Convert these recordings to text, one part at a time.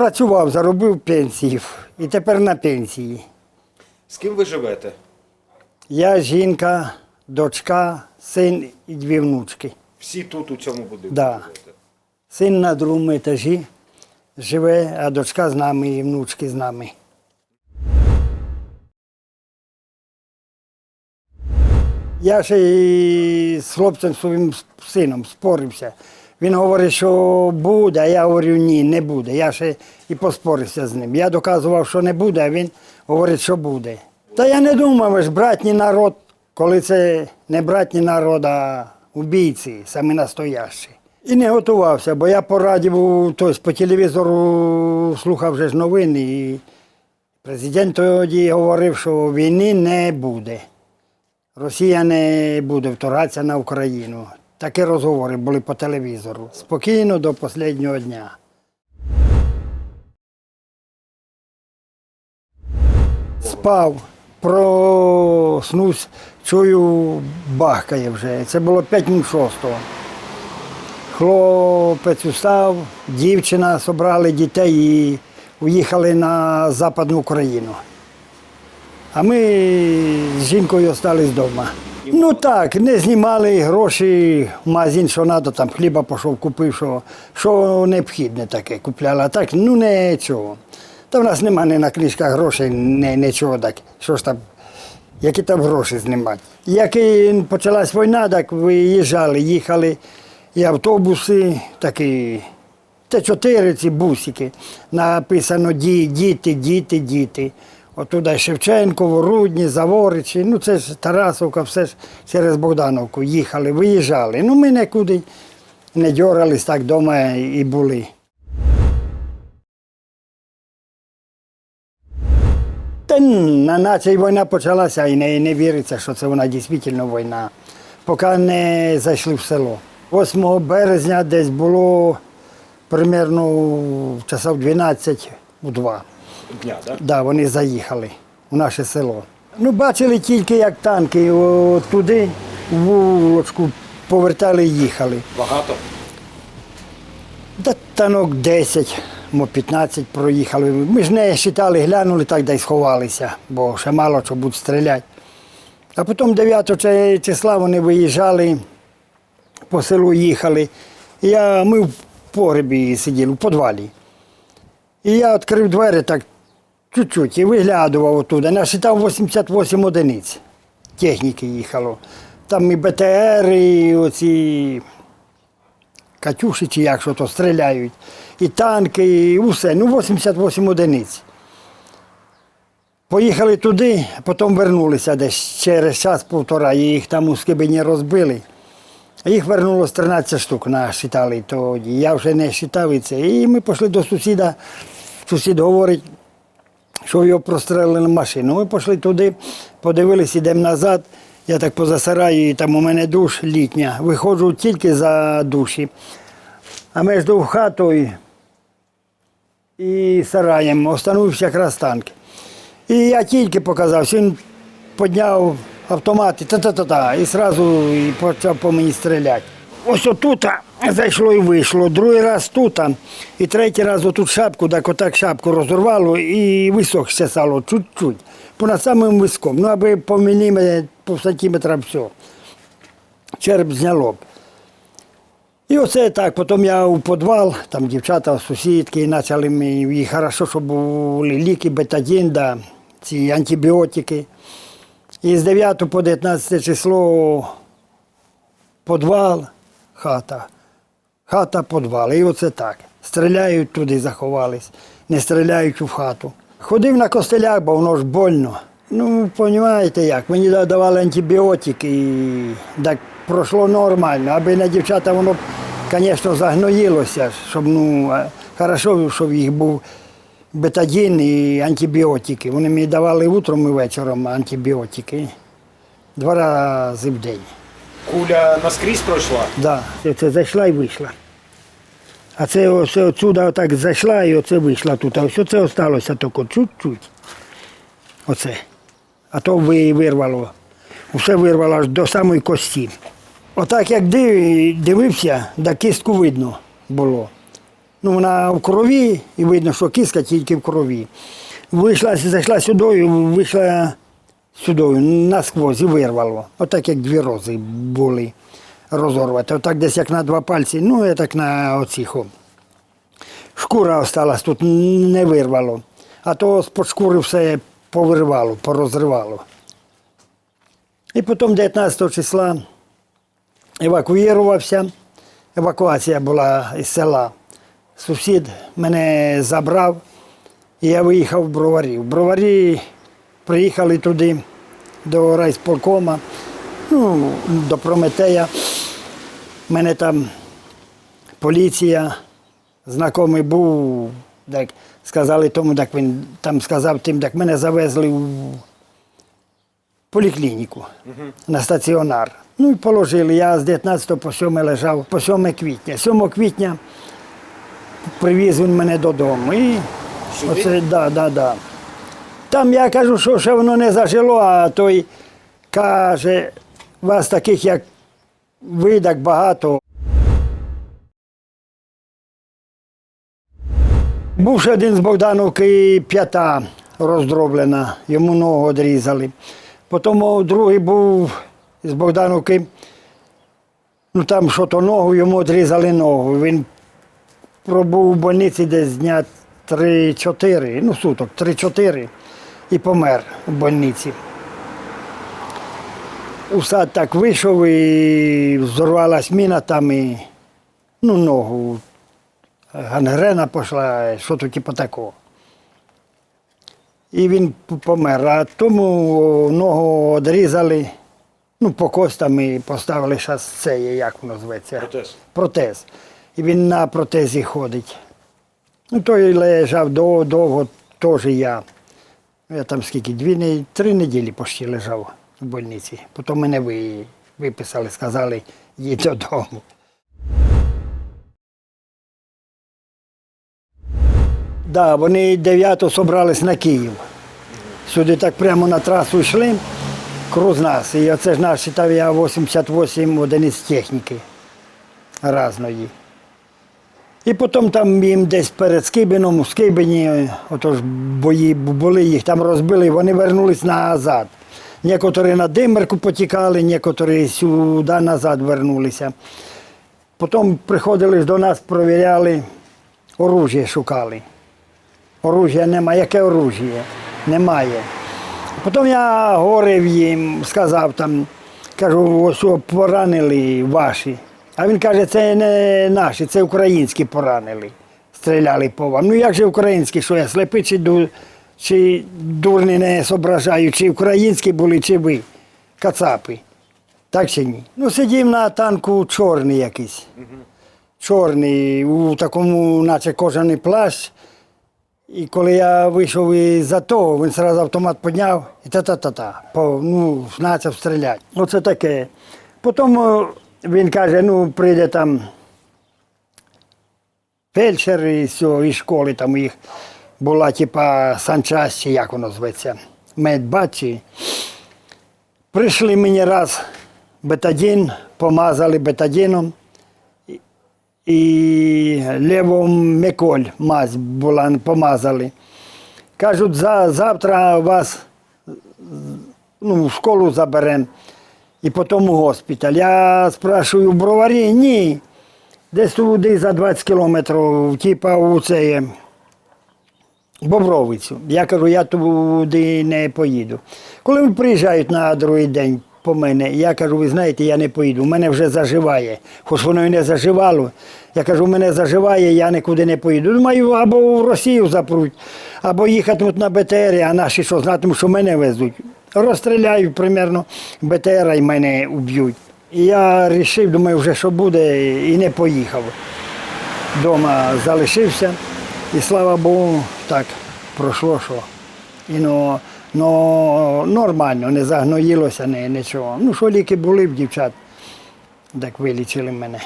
Працював, заробив пенсію і тепер на пенсії. З ким ви живете? Я жінка, дочка, син і дві внучки. Всі тут у цьому будинку Да. живете? Син на другому етажі живе, а дочка з нами і внучки з нами. Я ще і з хлопцем своїм сином спорився. Він говорить, що буде, а я говорю, ні, не буде. Я ще і поспорився з ним. Я доказував, що не буде, а він говорить, що буде. Та я не думав, ж братній народ, коли це не братній народ, а убійці, самі настоящі. І не готувався, бо я по радіо, тобто по телевізору слухав вже ж новини. І президент тоді говорив, що війни не буде. Росія не буде вторгатися на Україну. Такі розговори були по телевізору. Спокійно до останнього дня. Спав, проснувся, чую, бахкає вже. Це було 5 минут шостого. Хлопець устав, дівчина, зібрали дітей і уїхали на Западну Україну. А ми з жінкою залишились вдома. Ну так, не знімали гроші в магазин, що треба, там хліба пішов, купив, що, що необхідне таке купляли. А так, ну нічого. Та в нас немає ні на книжках грошей, ні, нічого так. Що ж там, які там гроші знімати. Як і почалась війна, так виїжджали, їхали і автобуси, такі Т4 ці бусики. Написано «Ді- діти, діти, діти. Отуда Шевченко, Ворудні, Заворичі, ну це ж Тарасовка, все ж через Богдановку їхали, виїжджали. Ну ми нікуди не дьорались так вдома і були. Та на наче й війна почалася і не, не віриться, що це вона дійсно війна, поки не зайшли в село. 8 березня десь було примерно часов 12 у 2. Дня, так? Да, вони заїхали у наше село. Ну, бачили тільки, як танки о, туди, в вулочку, повертали і їхали. Багато? Да, танок 10, мо 15 проїхали. Ми ж не вважали, глянули так, да й сховалися, бо ще мало що будуть стріляти. А потім 9 числа вони виїжджали, по селу їхали. Я, ми в погребі сиділи, в підвалі. І я відкрив двері так чуть-чуть і виглядував оттуда. Насчитав 88 одиниць. Техніки їхало. Там і БТР, і оці Катюші чи як що то стріляють, і танки, і усе. Ну, 88 одиниць. Поїхали туди, потім вернулися десь через час півтора, і їх там у Скибині розбили. Їх вернулося 13 штук, насчитали тоді. Я вже не вважав і це. І ми пішли до сусіда. Сусід говорить, що його прострелили машину. Ми пішли туди, подивилися, йдемо назад. Я так поза сараю, і там у мене душ літня. Виходжу тільки за душі. А між хатою і сараєм остановився якраз танк. І я тільки показався, він підняв автомат і та-та-та-та, і одразу почав по мені стріляти. Ось отут зайшло і вийшло, другий раз тут, і третій раз отут шапку, так отак шапку розорвало і висох ще стало чуть-чуть. Понад самим виском. Ну, аби по міліметру, по сантиметра все. Череп зняло б. І оце так, потім я у підвал, там дівчата, сусідки, почали мені, і хорошо, щоб були ліки, бетадін, да, ці антибіотики. І з 9 по 19 число підвал, хата, хата, підвал. І оце так. Стріляють туди, заховались, не стріляють у хату. Ходив на костелях, бо воно ж больно. Ну, розумієте як, мені давали антибіотики, і так пройшло нормально. Аби на дівчата воно звісно, загноїлося, щоб ну, хорошо, щоб їх був бетадін і антибіотики. Вони мені давали утром і вечором антибіотики. Два рази в день. Куля наскрізь пройшла? Да, це, зайшла і вийшла. А це ось отсюди отак зайшла і оце вийшла тут. А ось це осталося тільки чуть-чуть. Оце. А то ви- вирвало. Все вирвало аж до самої кості. Отак як дивився, да кістку видно було. Ну, вона в крові, і видно, що киска тільки в крові. Вийшла, зайшла сюди, вийшла сюди, насквозь і вирвало. Отак, як дві рози були розорваті. Отак десь як на два пальці, ну, і так на оцих. о. Шкура осталась тут, не вирвало. А то з-под шкури все повирвало, порозривало. І потім 19 числа евакуювався. Евакуація була із села. Сусід мене забрав, і я виїхав в броварі. В броварі приїхали туди до райсполкома, ну, до Прометея. Мене там поліція, знайомий був, так сказали тому, так він там сказав тим, так мене завезли в поліклініку на стаціонар. Ну і положили. Я з 19 по 7 лежав, по 7 квітня. 7 квітня привіз він мене додому. І Сюди? оце, да, да, да. Там я кажу, що ще воно не зажило, а той каже, вас таких, як ви, так багато. Був ще один з Богдановки п'ята роздроблена, йому ногу відрізали. Потім другий був з Богдановки, ну там що то ногу, йому відрізали ногу. Він пробув у больниці десь дня 3-4, ну суток, 3-4 і помер у больниці. У сад так вийшов і взорвалась міна там і ну, ногу. Гангрена пішла, що то типу такого. І він помер. А тому ногу відрізали, ну, по костам і поставили зараз це, як воно зветься Протез. протез. І він на протезі ходить. Ну, той лежав довго, довго, теж я. Я там скільки, дві, три неділі почти лежав в больниці. Потім мене ви, виписали, сказали, їдь додому. Да, вони 9 собрались на Київ. Сюди так прямо на трасу йшли, круз нас. І оце ж наш, читав я 88 одиниць техніки разної. І потім там їм десь перед Скибином, у Скибині, отож бої були, їх там розбили, вони вернулись назад. Некоторі на Димерку потікали, некоторі сюди назад вернулися. Потім приходили до нас, провіряли, оружие шукали. Оружия немає. Яке оружие? Немає. Потім я говорив їм, сказав там, кажу, ось поранили ваші. А він каже, це не наші, це українські поранили. Стріляли по вам. Ну як же українські, що я слепий чи, ду, чи дурний не зображаю, чи українські були, чи ви, кацапи. Так чи ні? Ну, сидів на танку чорний якийсь. Чорний, у такому, наче кожаний плащ. І коли я вийшов із АТО, він одразу автомат підняв і та-та-та-та. Ну, почав стріляти. Оце таке. Потім е, він каже, ну, прийде там фельдшер і все, із школи там їх була типа санчасть, чи як воно зветься, медбатчі. Прийшли мені раз бетадін, помазали бетадіном. І левом меколь мазь була, помазали. Кажуть, за, завтра вас ну, в школу заберемо і потім у госпіталь. Я спрашую, в броварі? Ні. Десь туди за 20 кілометрів, типа у це Бобровицю. Я кажу, я туди не поїду. Коли приїжджають на другий день по мене, я кажу, ви знаєте, я не поїду, у мене вже заживає. Хоч воно і не заживало. Я кажу, у мене заживає, я нікуди не поїду. Думаю, або в Росію запруть, або їхатимуть на БТР, а наші що знатимуть, що мене везуть. Розстріляють примерно БТР і мене уб'ють. І я вирішив, думаю, вже що буде, і не поїхав. Дома залишився. І слава Богу, так пройшло, що. І ну, ну, нормально, не загноїлося, не, нічого. Ну, що ліки були в дівчат, так вилічили мене.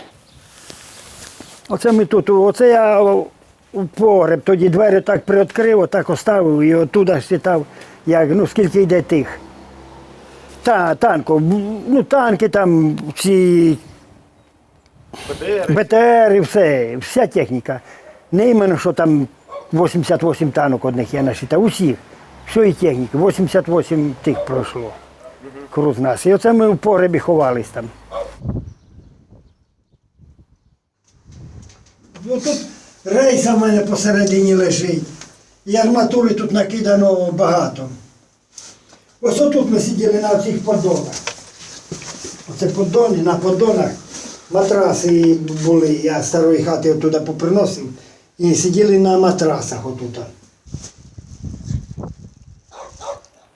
Оце ми тут, оце я у погреб, тоді двері так приоткрив, отак оставив і оттуда читав, як, ну, скільки йде тих. Та, танку, ну, танки там, ці. БТР і все, вся техніка. Не іменно, що там 88 танок одних я насчитав, усіх. Всієї техніки, 88 тих пройшло круз нас. І оце ми в погребі ховались там. Ну, тут рейса в мене посередині лежить. І арматури тут накидано багато. Ось отут ми сиділи на цих поддонах. Оце поддони, на поддонах матраси були. Я старої хати оттуда поприносив. І сиділи на матрасах отут.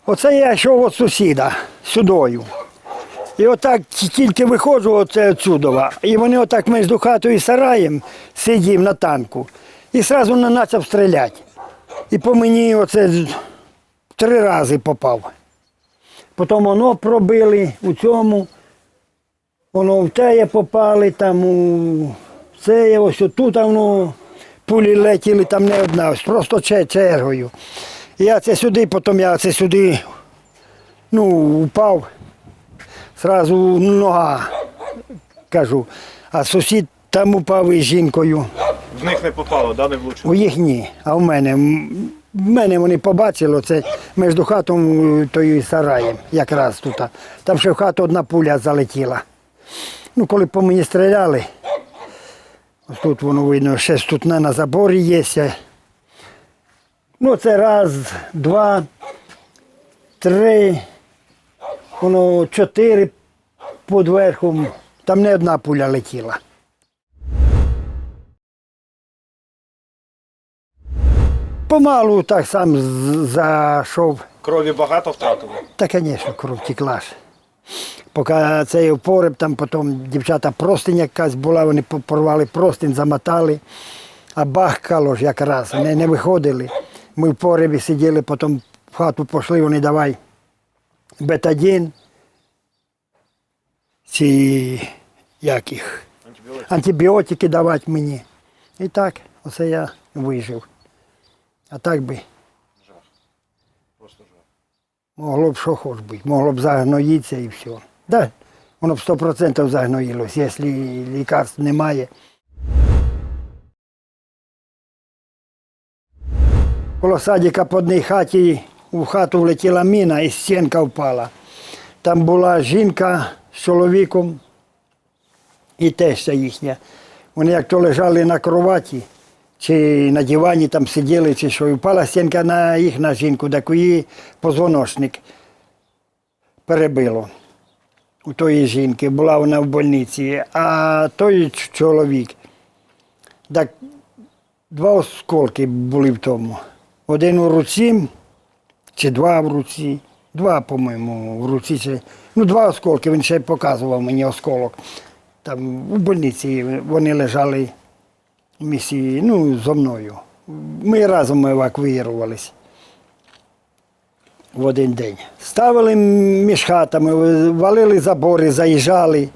Оце я йшов від сусіда сюдою. І отак тільки виходжу оце отсюдова, і вони отак між хатою і сараєм сидів на танку. І одразу на почав стріляти. І по мені оце три рази попав. Потім воно пробили у цьому, воно в теє попали, там у це, ось тут воно пулі летіли, там не одна, ось просто чергою. Я це сюди, потім я це сюди ну, упав, зразу нога, кажу. А сусід там упав із жінкою. В них не попало, да, не влучило? У їх ні, а в мене. В мене вони побачили, це між хатом е, тою і сараєм, якраз тут. Там ще в хату одна пуля залетіла. Ну, коли по мені стріляли, ось тут воно видно, ще тут на, на заборі є. Ну, це раз, два, три, воно чотири під верхом. Там не одна пуля летіла. Помалу так сам зайшов. Крові багато втратили? Та, звісно, кров текла ж. Поки цей пориб, там потім дівчата простинь якась була, вони порвали простинь, замотали, а бахкало ж якраз, не, не виходили. Ми в порибі сиділи, потім в хату пішли, вони давай бетадін, ці як їх, антибіотики давати мені. І так, оце я вижив. А так би. Жах. Просто жах. Могло б що хоч бути, могло б загноїтися і все. Да, воно б 100% загноїлось, якщо лікарств немає. Коло садика по одній хаті у хату влетіла міна і стінка впала. Там була жінка з чоловіком і теща їхня. Вони як то лежали на кроваті, чи на дивані там сиділи, чи що, і впала стінка на їх на жінку, так її позвоночник перебило. У тої жінки, була вона в больниці, а той чоловік, так два осколки були в тому. Один у руці, чи два в руці, два, по-моєму, в руці. Чи... Ну, два осколки, він ще показував мені осколок. Там у больниці вони лежали в місці, ну, зо мною. Ми разом евакуювалися в один день. Ставили між хатами, валили забори, заїжджали.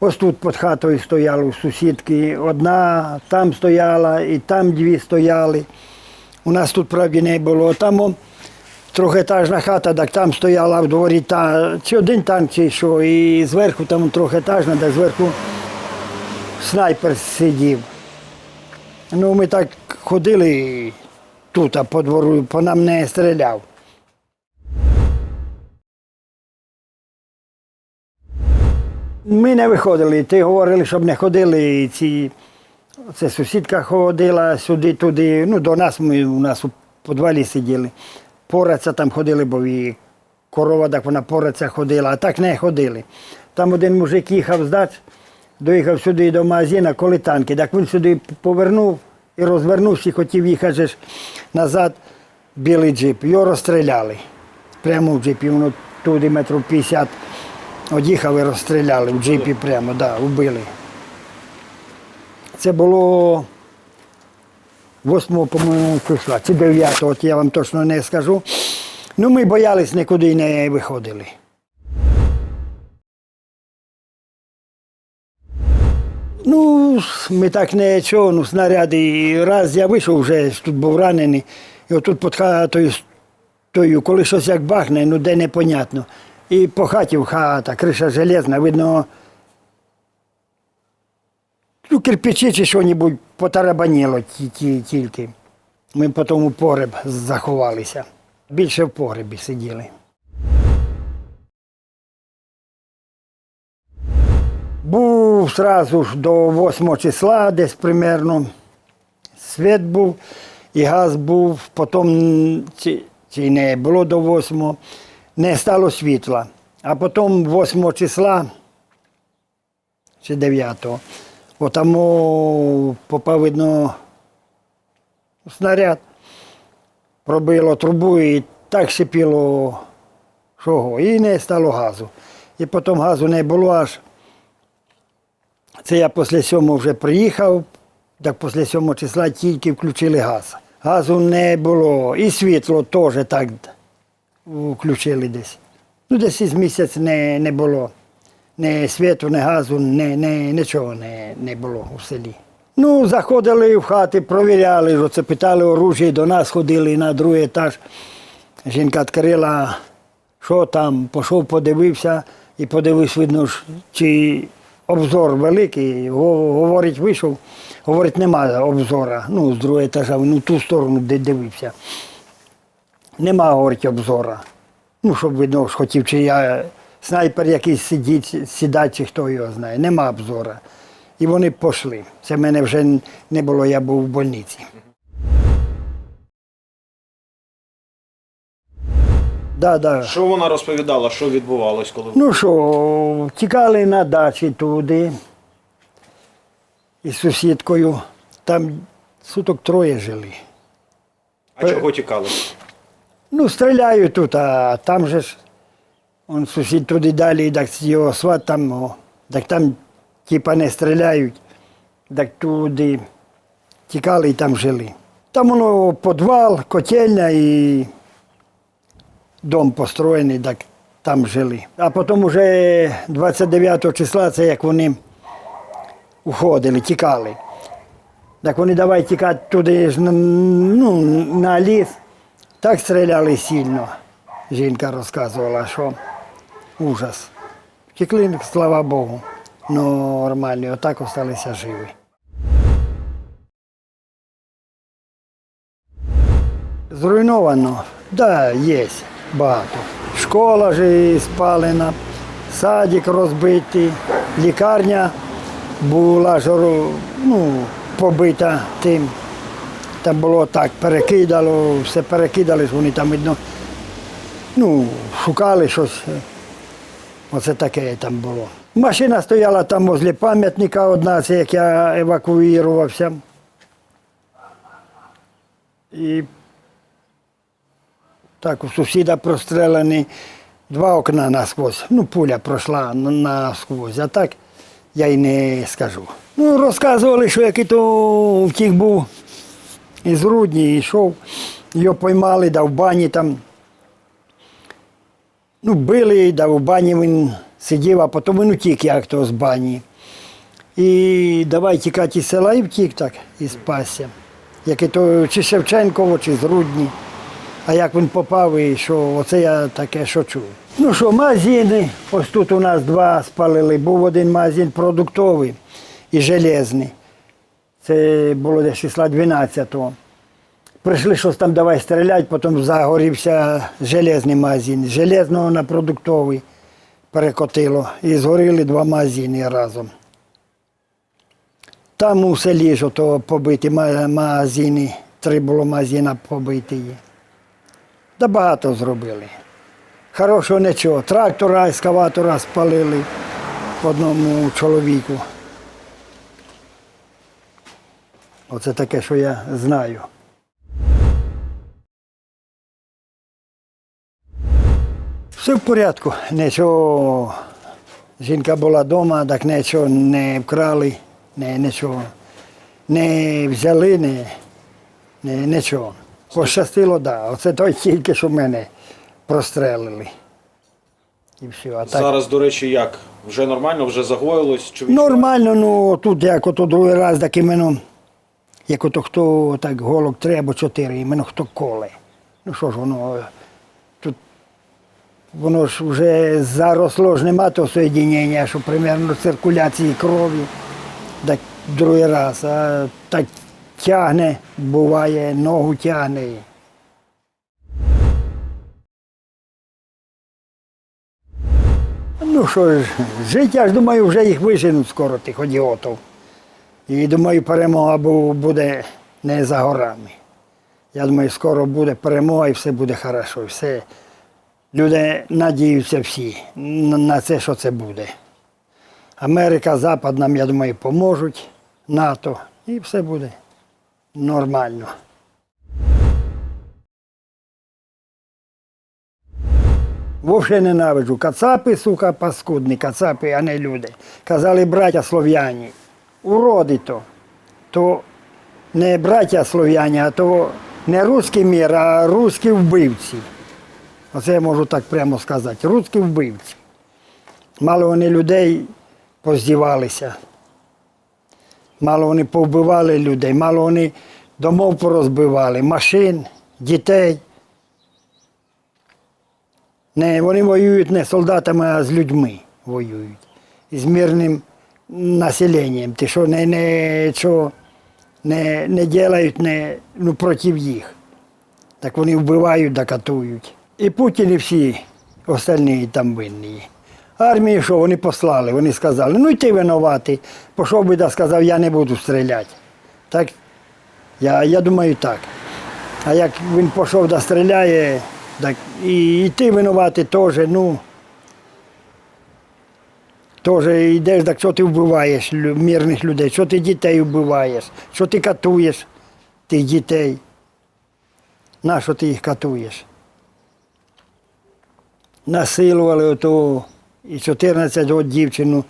Ось тут під хатою стояли сусідки. Одна там стояла, і там дві стояли. У нас тут правді не було. Там трьохетажна хата, так там стояла в дворі та, чи один танк, чи що, і зверху там трьохетажна, так зверху снайпер сидів. Ну, ми так ходили тут, а по двору, по нам не стріляв. Ми не виходили. Ти говорили, щоб не ходили. Ці... Це сусідка ходила сюди, туди. Ну, до нас ми у нас у підвалі сиділи. Пораться там ходили, бо і корова, так вона пораться ходила, а так не ходили. Там один мужик їхав з дач, доїхав сюди до магазину, коли танки. Так він сюди повернув і розвернувся, і хотів їхати назад білий джип. Його розстріляли. Прямо в джипі, воно туди метрів 50 од'їхав і розстріляли в джипі прямо, да, вбили. Це було 8, по-моєму, числа, чи 9, от я вам точно не скажу. Ну, ми боялись, нікуди не виходили. Ну, ми так не чого, ну, снаряди. І Раз я вийшов вже, тут був ранений, і отут під хатою стою, коли щось як бахне, ну де непонятно. І по хаті в хата, криша железна, видно, Ну, кирпичі чи що-небудь потарабаніло ті, ті, тільки. Ми потім у погреб заховалися. Більше в погребі сиділи. Був сразу ж до 8 числа, десь примерно. Світ був і газ був, потім чи, чи не було до 8, не стало світла. А потім 8 числа чи 9, отам о, попав видно снаряд, пробило трубу і так шипіло, що і не стало газу. І потім газу не було аж. Це я після сьомого вже приїхав, так після сьомого числа тільки включили газ. Газу не було, і світло теж так включили десь. Ну, десь із місяць не, не було. Ні світу, ні газу, ні, ні, нічого не, не було у селі. Ну, заходили в хати, провіряли, оце питали оружие, до нас ходили на другий етаж. Жінка відкрила, що там, пішов, подивився і подивився, видно, чи обзор великий. Говорить, вийшов, говорить, немає обзора. Ну, з другого етажа, ну, ту сторону, де дивився. Нема, говорить, обзора. Ну, щоб видно, ж хотів, чи я снайпер якийсь сидить, сідать, чи хто його знає. Нема обзора. І вони пішли. Це мене вже не було, я був в больниці. Да, да. Що вона розповідала, що відбувалось, коли Ну що, тікали на дачі туди із сусідкою. Там суток троє жили. а чого тікали? Ну, стріляють тут, а там же ж он сусід туди далі, так його сват там, о, так там типа не стріляють, так туди тікали і там жили. Там воно підвал, котельня і дом построєний, так там жили. А потім уже 29 числа, це як вони уходили, тікали. Так вони давай тікати туди ж ну, на ліс. Так стріляли сильно. Жінка розказувала, що ужас. Втекли, слава Богу. Нормально, отак залишилися живі. Зруйновано, да, є багато. Школа ж спалена, садик розбитий, лікарня була ну, побита тим. Там було так, перекидало, все перекидали, вони там видно, ну, шукали щось. Оце таке там було. Машина стояла там возле пам'ятника одна, це як я евакуювався. І так у сусіда прострелені два окна насквозь. Ну, пуля пройшла на- насквозь, а так я й не скажу. Ну, розказували, що який то втік був із Рудні, йшов, його поймали, да в бані там. Ну, били, да в бані він сидів, а потім він утік як то з бані. І давай тікати із села і втік так, і спасся. Як то чи Шевченково, чи з Рудні. А як він попав, і що оце я таке що чув. Ну що, магазини, ось тут у нас два спалили. Був один магазин продуктовий і железний. Це було десь числа 12-го. Прийшли щось там давай стріляти, потім загорівся железний магазин. Железного на продуктовий перекотило. І згоріли два магазини разом. Там у селі ж побиті магазини, три було магазини побиті. Та багато зробили. Хорошого нічого. Трактора, ескаватора спалили одному чоловіку. Оце таке, що я знаю. Все в порядку. Нічого. Жінка була вдома, так нічого не вкрали, не, нічого. Не взяли, не, не, нічого. Пощастило, так. Да. Оце той тільки, що мене прострелили. І все. А так, Зараз, до речі, як? Вже нормально, вже загоїлось? Чи? Нормально, ну тут як ото другий раз, так іменно, як ото хто так голок три або чотири, іменно хто коле. Ну що ж воно, тут воно ж вже заросло ж нема того соєдінення, що примерно циркуляції крові. Так другий раз, а так тягне, буває, ногу тягне. Ну що ж, життя, я ж думаю, вже їх виженуть скоро, тих одіотів. І думаю, перемога буде не за горами. Я думаю, скоро буде перемога і все буде хорошо. Все. Люди надіються всі на це, що це буде. Америка, Запад нам, я думаю, поможуть, НАТО, і все буде нормально. Вовше ненавиджу. Кацапи, сука, паскудні, кацапи, а не люди. Казали браття слов'яні. Уроди то. То не браття слов'яні, а то не русський мір, а русські вбивці. Оце я можу так прямо сказати. Русські вбивці. Мало вони людей поздівалися. Мало вони повбивали людей, мало вони домов порозбивали, машин, дітей. Не, вони воюють не з солдатами, а з людьми воюють. З мирним населенням. Ти що не, не, що не, не ділають не, ну, проти їх. Так вони вбивають да катують. І Путін і всі остальні там винні. Армії, що вони послали, вони сказали, ну й ти винуватий. Пішов би да сказав, я не буду стріляти. Так, я, я думаю так. А як він пішов да стріляє, так і, і ти винуватий теж, ну. Теж йдеш, так що ти вбиваєш мирних людей, що ти дітей вбиваєш, що ти катуєш тих дітей. На що ти їх катуєш? Насилували ото і 14 років дівчину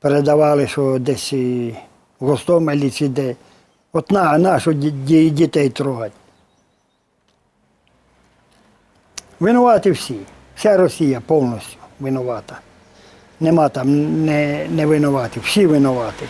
передавали, що десь в Гостомелі чи де. От на, на що ді- ді- дітей трогати. Винуваті всі. Вся Росія повністю винувата. Нема там не, не винуваті, всі винуваті.